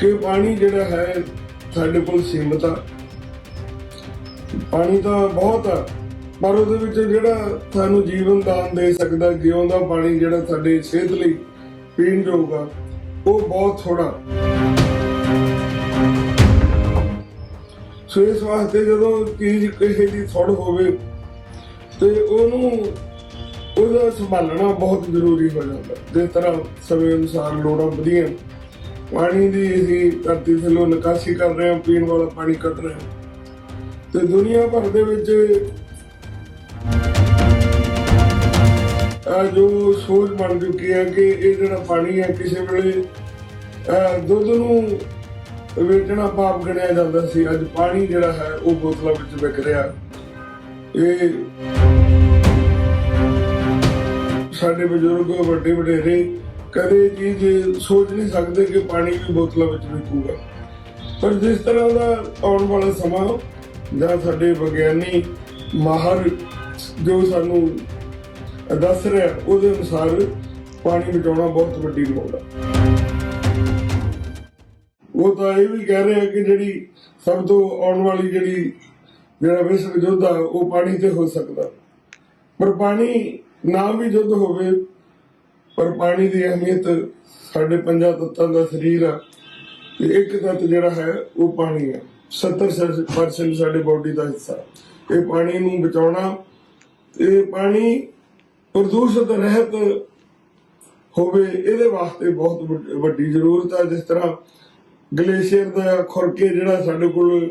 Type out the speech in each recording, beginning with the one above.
ਕਿ ਪਾਣੀ ਜਿਹੜਾ ਹੈ ਸਾਡੇ ਕੋਲ ਸੀਮਤ ਆ। ਪਾਣੀ ਤਾਂ ਬਹੁਤ ਆ, ਪਰ ਉਹਦੇ ਵਿੱਚ ਜਿਹੜਾ ਸਾਨੂੰ ਜੀਵਨ ਦਾਨ ਦੇ ਸਕਦਾ, ਜਿਉਂ ਦਾ ਪਾਣੀ ਜਿਹੜਾ ਸਾਡੇ ਸਿਹਤ ਲਈ ਪੀਣ ਯੋਗ ਆ, ਉਹ ਬਹੁਤ ਥੋੜਾ ਸੋ ਇਸ ਵਾਸਤੇ ਜਦੋਂ ਚੀਜ਼ ਕਿਸੇ ਦੀ ਥੋੜ ਹੋਵੇ ਤੇ ਉਹਨੂੰ ਉਹਦਾ ਸੰਭਾਲਣਾ ਬਹੁਤ ਜ਼ਰੂਰੀ ਹੋ ਜਾਂਦਾ। ਜਿਸ ਤਰ੍ਹਾਂ ਸਮੇਂ ਅਨੁਸਾਰ ਲੋੜਾਂ ਵਧੀਆਂ ਪਾਣੀ ਦੀ ਅਸੀਂ ਧਰਤੀ ਥੱਲੋਂ ਨਿਕਾਸੀ ਕਰ ਰਹੇ ਹਾਂ, ਪੀਣ ਵਾਲਾ ਪਾਣੀ ਕੱਢ ਰਹੇ ਹਾਂ। ਤੇ ਦੁਨੀਆ ਭਰ ਦੇ ਵਿੱਚ ਜੋ ਸੋਚ ਬਣ ਚੁੱਕੀ ਹੈ ਕਿ ਇਹ ਜਿਹੜਾ ਪਾਣੀ ਹੈ, ਕਿਸੇ ਵੇਲੇ ਦੁੱਧ ਨੂੰ ਵੇਚਣਾ ਪਾਪ ਗਿਣਿਆ ਜਾਂਦਾ ਸੀ। ਅੱਜ ਪਾਣੀ ਜਿਹੜਾ ਹੈ, ਉਹ ਬੋਤਲਾਂ ਵਿੱਚ ਵਿਕ ਰਿਹਾ। ਇਹ ਸਾਡੇ ਬਜ਼ੁਰਗ ਵੱਡੇ ਵਡੇਰੇ ਕਦੇ ਚੀਜ਼ ਸੋਚ ਨਹੀਂ ਸਕਦੇ ਕਿ ਪਾਣੀ ਵੀ ਬੋਤਲਾਂ ਵਿੱਚ ਵਿਕੂਗਾ। ਪਰ ਜਿਸ ਤਰ੍ਹਾਂ ਦਾ ਆਉਣ ਵਾਲਾ ਸਮਾਂ ਜਾਂ ਸਾਡੇ ਵਿਗਿਆਨੀ ਮਾਹਰ ਜੋ ਸਾਨੂੰ ਦੱਸ ਰਿਹਾ, ਉਹਦੇ ਅਨੁਸਾਰ ਪਾਣੀ ਬਚਾਉਣਾ ਬਹੁਤ ਵੱਡੀ ਲੋੜ ਹੈ ਉਹ ਤਾਂ ਇਹ ਵੀ ਕਹਿ ਰਿਹਾ ਕਿ ਜਿਹੜੀ ਸਭ ਤੋਂ ਆਉਣ ਵਾਲੀ ਜਿਹੜੀ ਜਿਹੜਾ ਵਿਸ਼ਵ ਯੁੱਧ ਆ, ਉਹ ਪਾਣੀ ਤੇ ਹੋ ਸਕਦਾ। ਪਰ ਪਾਣੀ ਨਾ ਵੀ ਯੁੱਧ ਹੋਵੇ ਪਰ ਪਾਣੀ ਦੀ ਅਹਿਮੀਅਤ ਸਾਡੇ ਪੰਜਾਂ ਤੱਤਾਂ ਦਾ ਸਰੀਰ ਆ ਤੇ ਇੱਕ ਤੱਤ ਜਿਹੜਾ ਹੈ ਉਹ ਪਾਣੀ ਹੈ 70% ਸਾਡੇ ਬਾਡੀ ਦਾ ਹਿੱਸਾ। ਇਹ ਪਾਣੀ ਨੂੰ ਬਚਾਉਣਾ ਇਹ ਪਾਣੀ ਪ੍ਰਦੂਸ਼ਿਤ ਰਹਿਤ ਹੋਵੇ ਇਹਦੇ ਵਾਸਤੇ ਬਹੁਤ ਵੱਡੀ ਜ਼ਰੂਰਤ ਹੈ ਜਿਸ ਤਰ੍ਹਾਂ ਗਲੇਸ਼ੀਅਰ ਦਾ ਖੁਰਕੇ ਜਿਹੜਾ ਸਾਡੇ ਕੋਲ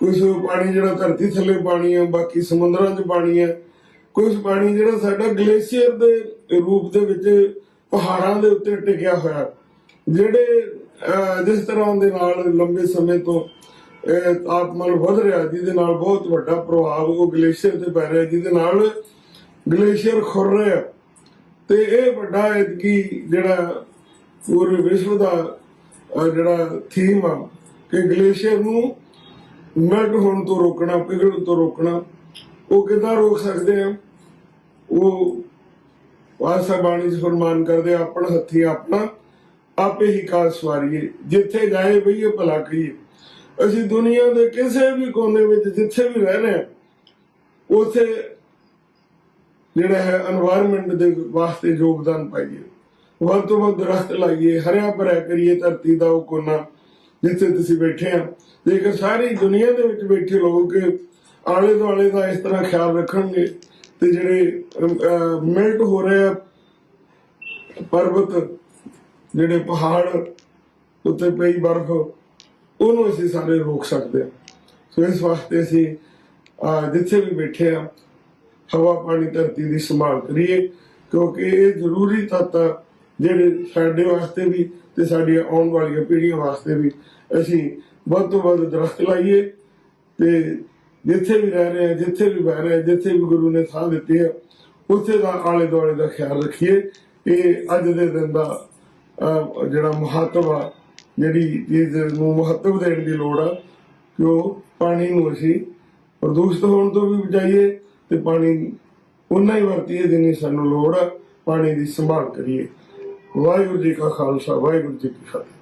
ਕੁਝ ਪਾਣੀ ਜਿਹੜਾ ਧਰਤੀ ਥੱਲੇ ਪਾਣੀ ਹੈ ਬਾਕੀ ਸਮੁੰਦਰਾਂ 'ਚ ਪਾਣੀ ਹੈ ਕੁਝ ਪਾਣੀ ਜਿਹੜਾ ਸਾਡਾ ਗਲੇਸ਼ੀਅਰ ਦੇ ਰੂਪ ਦੇ ਵਿੱਚ ਪਹਾੜਾਂ ਦੇ ਉੱਤੇ ਟਿਕਿਆ ਹੋਇਆ। ਜਿਹੜੇ ਜਿਸ ਤਰ੍ਹਾਂ ਦੇ ਨਾਲ ਲੰਬੇ ਸਮੇਂ ਤੋਂ ਤਾਪਮਾਨ ਵਧ ਰਿਹਾ, ਜਿਹਦੇ ਨਾਲ ਬਹੁਤ ਵੱਡਾ ਪ੍ਰਭਾਵ ਉਹ ਗਲੇਸ਼ੀਅਰ ਤੇ ਪੈ ਰਿਹਾ, ਜਿਹਦੇ ਨਾਲ ਗਲੇਸ਼ੀਅਰ ਖੁਰ ਰਿਹਾ ਤੇ ਇਹ ਵੱਡਾ ਇਤਕੀ ਜਿਹੜਾ ਪੂਰੇ ਵਿਸ਼ਵ ਦਾ ਜਿਹੜਾ ਥੀਮ ਆ ਕਿ ਗਲੇਸ਼ੀਅਰ ਨੂੰ ਮੈਲਟ ਹੋਣ ਤੋਂ ਰੋਕਣਾ, ਪਿਘਲਣ ਤੋਂ ਰੋਕਣਾ ਉਹ ਕਿਦਾਂ ਰੋਕ ਸਕਦੇ ਆ? ਉਹ ਵਾਸਾ ਬਾਣੀ ਚ ਫਰਮਾਨ ਕਰਦੇ ਆਪਣ ਹੱਥੀ ਆਪਣਾ ਆਪੇ ਹੀ ਕਾਲ ਸਵਾਰੀਏ, ਜਿੱਥੇ ਜਾਏ ਬਈਏ ਭਲਾ ਕਰੀਏ। ਅਸੀਂ ਦੁਨੀਆ ਦੇ ਕਿਸੇ ਵੀ ਕੋਨੇ ਵਿੱਚ ਜਿੱਥੇ ਵੀ ਰਹਿ ਰਹੇ ਉਥੇ ਜਿਹੜਾ ਹੈ এনवायरमेंट ਦੇ ਵਾਸਤੇ ਯੋਗਦਾਨ ਪਾਈਏ। ਵੱਧ ਤੋਂ ਵੱਧ ਦਰਖਤ ਲਾਈਏ, ਹਰਿਆ ਭਰਿਆ ਕਰੀਏ, ਧਰਤੀ ਦਾ ਉਹ ਕੋਨਾ ਜਿੱਥੇ ਤੁਸੀਂ ਬੈਠੇ ਆ। ਜੇਕਰ ਸਾਰੀ ਦੁਨੀਆ ਦੇ ਵਿੱਚ ਬੈਠੇ ਲੋਕ ਆਲੇ ਦੁਆਲੇ ਦਾ ਇਸ ਤਰ੍ਹਾਂ ਖਿਆਲ ਰੱਖਣਗੇ ਤੇ ਜਿਹੜੇ ਮਿਲਟ ਹੋ ਰਹੇ ਆ, ਪਰਬਤ, ਜਿਹੜੇ ਪਹਾੜ ਉੱਤੇ ਪਈ ਬਰਫ਼, ਉਹਨੂੰ ਅਸੀਂ ਸਾਰੇ ਰੋਕ ਸਕਦੇ ਹਾਂ। ਸੋ ਇਸ ਵਾਸਤੇ ਅਸੀਂ ਜਿੱਥੇ ਵੀ ਬੈਠੇ ਆ ਹਵਾ ਪਾਣੀ ਧਰਤੀ ਦੀ ਸੰਭਾਲ ਕਰੀਏ, ਕਿਉਂਕਿ ਇਹ ਜ਼ਰੂਰੀ ਤੱਤ ਆ ਜਿਹੜੇ ਸਾਡੇ ਵਾਸਤੇ ਵੀ ਤੇ ਸਾਡੀਆਂ ਆਉਣ ਵਾਲੀਆਂ ਪੀੜ੍ਹੀਆਂ ਵਾਸਤੇ ਵੀ ਅਸੀਂ ਵੱਧ ਤੋਂ ਵੱਧ ਦਰਖਤ ਲਾਈਏ ਤੇ ਜਿੱਥੇ ਵੀ ਰਹਿ ਰਹੇ ਆ, ਜਿੱਥੇ ਵੀ ਬਹਿ ਰਹੇ ਜਿੱਥੇ ਵੀ ਗੁਰੂ ਨੇ ਸਾਹ ਦਿੱਤੀ ਆ ਉੱਥੇ ਦਾ ਆਲੇ ਦੁਆਲੇ ਦਾ ਖਿਆਲ ਰੱਖੀਏ। ਇਹ ਅੱਜ ਦੇ ਦਿਨ ਦਾ ਜਿਹੜਾ ਮਹੱਤਵ ਆ, ਜਿਹੜੀ ਚੀਜ਼ ਨੂੰ ਮਹੱਤਵ ਦੇਣ ਦੀ ਲੋੜ ਆ, ਕਿ ਉਹ ਪਾਣੀ ਨੂੰ ਅਸੀਂ ਪ੍ਰਦੂਸ਼ਿਤ ਹੋਣ ਤੋਂ ਵੀ ਬਚਾਈਏ ਤੇ ਪਾਣੀ ਉਨਾ ਹੀ ਵਰਤੀਏ ਜਿੰਨੀ ਸਾਨੂੰ ਲੋੜ ਆ, ਪਾਣੀ ਦੀ ਸੰਭਾਲ ਕਰੀਏ। ਵਾਹਿਗੁਰੂ ਜੀ ਕਾ ਖਾਲਸਾ, ਵਾਹਿਗੁਰੂ ਜੀ ਕੀ ਫਤਿਹ।